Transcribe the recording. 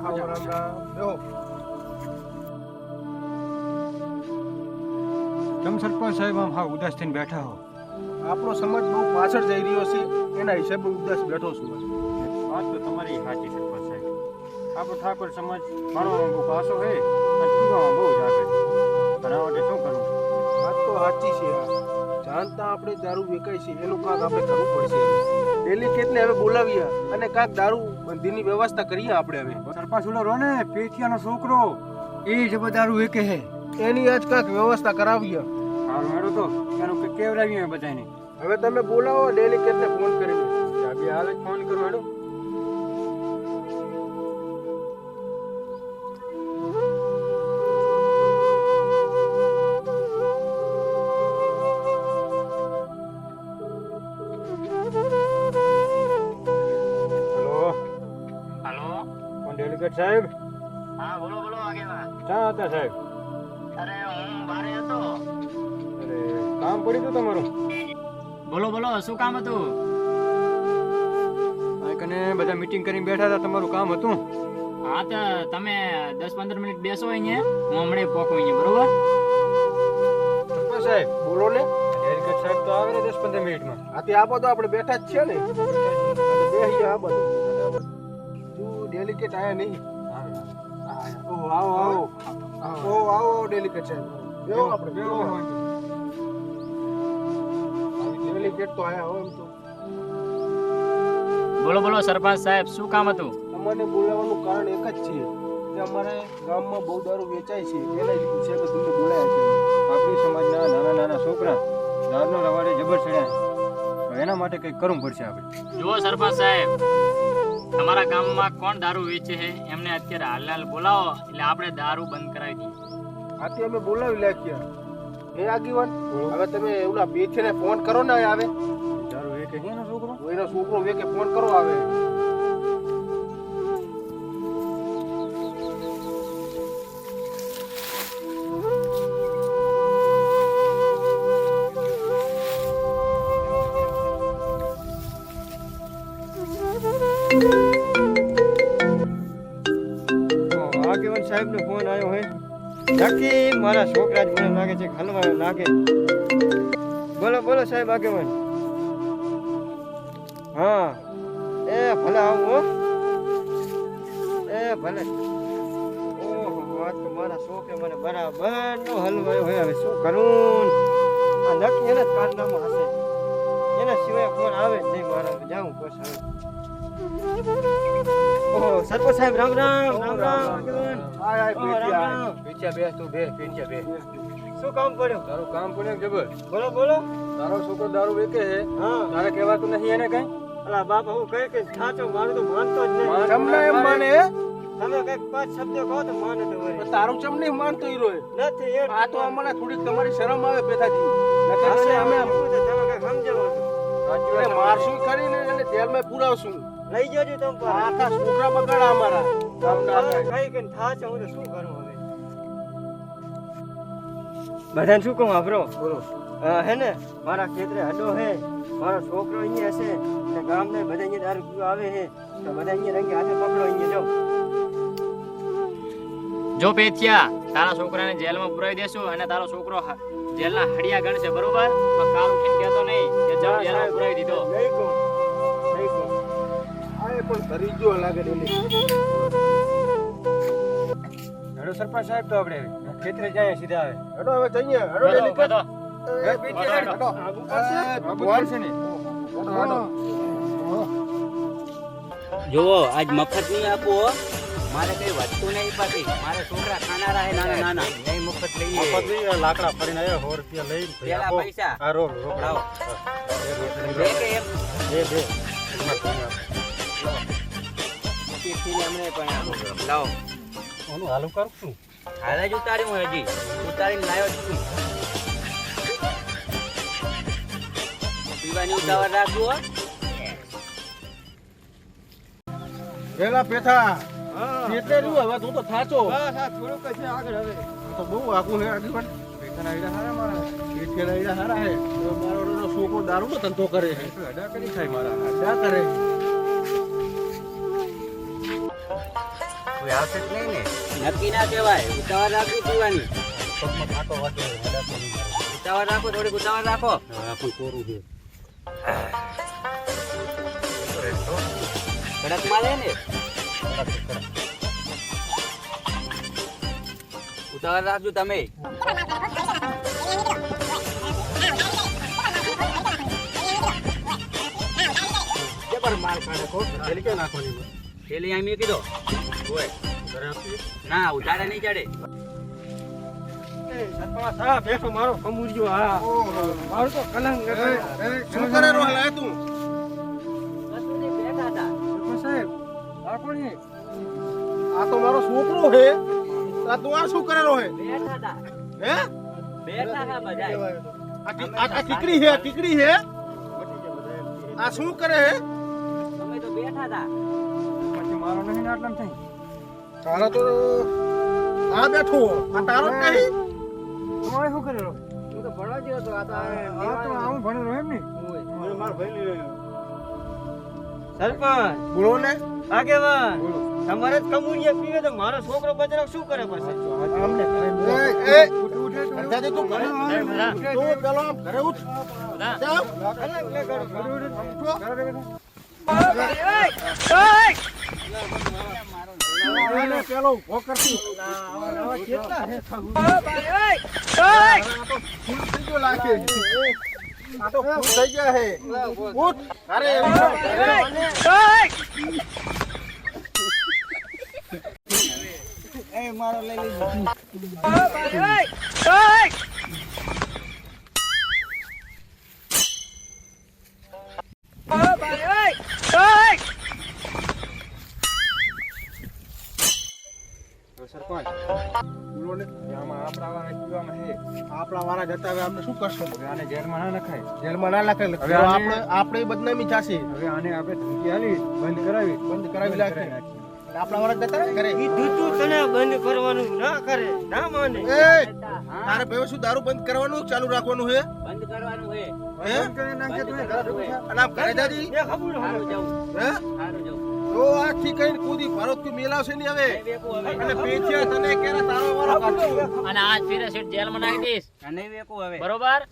આવો રામ રામ બેહો સરપંચ સાહેબ આમ હા ઉદાસ થઈને બેઠા હો આપણો સમાજ બહુ પાછળ જઈ રહ્યો છે એના હિસાબે ઉદાસ બેઠો છું વાત તો તમારી સાચી સરપંચ સાહેબ આપણો ઠાકોર સમાજ ભણવામાં બહુ પાછો છે અને પીવામાં બહુ જ આગળ અને માટે શું કરવું વાત તો સાચી છે આ. જાણતા આપણે દારૂ વેચાય છે એનું કાંક આપણે કરવું પડશે. ડેલિકેટને હવે બોલાવીએ અને કાંક દારૂ બંધીની વ્યવસ્થા કરીએ આપણે હવે. સરપંચ ઓલો રો ને પેઠિયાનો છોકરો એ જ દારૂ એકે હે એની આજ કાંક વ્યવસ્થા કરાવીએ. સારું હેડો તો એનું કે કેવડાવીએ બધાને હવે તમે બોલાવો ડેલિકેટને ફોન કરીને. બે હાલ જ ફોન કરો હેડો સાહેબ? હા બોલો બોલો આગેવાન. ક્યાં હતા સાહેબ? અરે હું બારે હતો. અરે કામ પડ્યું હતું તમારું? બોલો બોલો શું કામ હતું? કને બધા મીટિંગ કરીને બેઠા હતા તમારું કામ હતું? હા તો તમે દસ પંદર મિનિટ બેસો અહીંયા હું હમણાં પોકું અહીંયા બરોબર? સાહેબ બોલો ને. હેરકટ સાહેબ તો આવે ને દસ પંદર મિનિટમાં. આથી આપો તો આપણે બેઠા જ છે ને. બેસી આ બધું તું. ડેલિકેટ આયા નહીં. ઓહો આવો. આવો આવો. ડેલિકેટ સાહેબ બેહો આપણે બેહો. ડેલિકેટ તો આયા હો એમ તો. બોલો બોલો સરપંચ સાહેબ શું કામ હતું? તમને બોલાવવાનું કારણ એક જ છે કે અમારે ગામમાં બહુ દારૂ વેચાય છે. એના કે તમને બોલાયા છે. આપણી સમાજના નાના નાના છોકરા દારૂનો રવાડે જબર ચડ્યા તો એના માટે કંઈક કરવું પડશે આપણે. જુઓ સરપંચ સાહેબ તમારા ગામમાં કોણ દારૂ વેચે છે? એમને અત્યારે હાલ હાલ બોલાવો એટલે આપણે દારૂ બંધ કરાવી દઈએ. આથી અમે બોલાવી લાગ્યા હે આગીવાન હવે તમે ઓલા બેઠીને ફોન કરો ને આવે. દારૂ એ કે છે ને છોકરો? એનો છોકરો વેકે ફોન કરો આવે. તો સાહેબનો ફોન આવ્યો હોય. નક્કી મારા છોકરા જ મને લાગે છે હલવા નાખે બોલો બોલો સાહેબ આગેવાન. હા. એ ભલે આવું હો. એ ભલે. મારા છોકરે મને બરાબર નો હલવાયો હોય. હવે શું કરું? આ નક્કી એના જ કારનામાં હશે. એના સિવાય ફોન આવે જ નહીં મારા. જાઉં બસ હવે. સરપંચ સાહેબ રામ રામ રામ રામ આગેવાન. આય આય ઓ, બેઠી રામ આય રામ. પીછે બેસ તું બે પીછે બે. શું કામ પડ્યું? તારું કામ પડ્યું જબર. બોલો બોલો. તારો છોકરો દારૂ વેકે છે. હા. તારે કહેવાતું નહીં એને કઈ? અલા બાપા હું કઈ કઈ સાચો મારું તો માનતો જ નહીં. તમને એમ માને? તમે કંઈક પાંચ શબ્દ કહો તો માને તો વળી. તારું ચમ નહીં માનતો હીરો નથી એ આ તો અમને થોડીક તમારી શરમ આવે પેથાજી અમે તમે કઈ સમજાવો. મારશું કરીને એને જેલમાં પુરાવશું? લઈ જજો તમ પર આખા છોકરા બગાડા અમારા. તમે કઈ થા છે હું તો શું કરું હવે? બધાને શું કહું આપરો? બોલો. હે ને? મારા ખેતરે હડો હે. મારો છોકરો અહીંયા હશે અને ગામને બધા અહીંયા દારૂ પીવા આવે હે. તો બધા અહીંયા રંગે હાથે પકડો અહીંયા જો જો પેથિયા તારા છોકરાને જેલમાં પુરાવી દેશું અને તારો છોકરો જેલના હડિયા ગણશે બરોબર? તો કાલ ઉઠીને કહેતો નહીં કે જેલમાં પુરાવી દીધો. નહીં કહું. પણ ધરી ગયો લાગે હેડો સરપંચ સાહેબ તો આપણે ખેતરે જાય સીધા આવે હેડો હવે જઈએ હેડો ડેલી બધો. એ પીટી હેડો. આગુ પાસે? ભગવાન છે ને? હેડો, જોવો આજ મફત નહીં આપો મારે કઈ વસ્તુ નહીં પાછી મારે છોકરા ખાનારા હે નાના. નાના નહીં મફત લઈએ લાકડા ફરીને આવ્યો સો રૂપિયા લઈ પેલા પૈસા. આ રો રો લાવો બે કે એક? બે બે. ટિફિન અમને પણ આપો. લાવો. ઓનું હાલું કરું છું. હાલે જ ઉતાર્યું હું હજી. ઉતારીને લાવ્યો છું. પીવાની ઉતાવળ રાખવું હો. પેલા પેથા હા. એટલે રહ્યું હવે તું તો થાચો. થોડુંક છે આગળ હવે. તો બહુ આખું હે આગળ પણ હારા મારા. પીઠેલા ઈડા હારા હે. મારો ઓલો દારૂ નો ધંધો કરે છે અડા કરી થાય મારા. ક્યાં કરે. હવે આવશે જ નહીં ને. નક્કી ના કહેવાય. ઉતાવળ રાખવી પીવાની પગમાં કાંટો મારે. ઉતાવળ રાખો થોડીક ઉતાવળ રાખો. પણ કોરું છે. કડક માલે ને. ઉતાવળ રાખજો તમે. માર માલ કાઢે કો પેલી ક્યાં નાખવાની? થેલી ઘરે આપી? ના ઉતારે નહીં ચડે. આ તો મારો છોકરો હે આ તું આ શું કરે રોહે બેઠા હતા હે? બધા આ કીકડી હે આ હે આ શું કરે હે તો બેઠા હતા. પછી મારો નહીં આટલા થઈ તારો તો આ બેઠો. આ તારો નહીં. તમારે શું કરેલો? હું તો ભણવા જેવો તો આ તો આ તો આવું ભણેલો એમ ને. મારા ભાઈ સરપંચ. બોલો ને. આગેવાન. તમારે જ કમુરિયા પીવે તો મારો છોકરો બજરો શું કરે પછી? અમને એ એ. અંદાજે તું ઘરે તું પેલો ઘરે ઉઠ. જાવ કરો ઉઠો. પેલો ઊભો મારો લઈ લીધો જતા હવે આપણે શું કરશું? હવે આને જેલમાં ના નખાય જેલમાં ના લાગે હવે આપણે આપણે બદનામી થશે હવે આને આપણે ધમકી આલી બંધ કરાવી. બંધ કરાવી લાગે આપણા વાળા જતા રહે ઘરે? કીધું તું તને બંધ કરવાનું ના કરે ના માને. એ! તારે ભાઈ શું દારૂ બંધ કરવાનું ચાલુ રાખવાનું હે? બંધ કરવાનું હે. હે. અને આપ ઘરે જાજી? ખબર જવું હે? સારું જવું તો આખી કઈ કૂદી ભરત તું મેલાવશે નહીં હવે. વેકું અને પેથિયા તને કેરા તારો વાળો કાઢશું? અને આજ ફિરે સીટ જેલમાં નાખી દઈશ. અને નહીં હવે. બરોબર?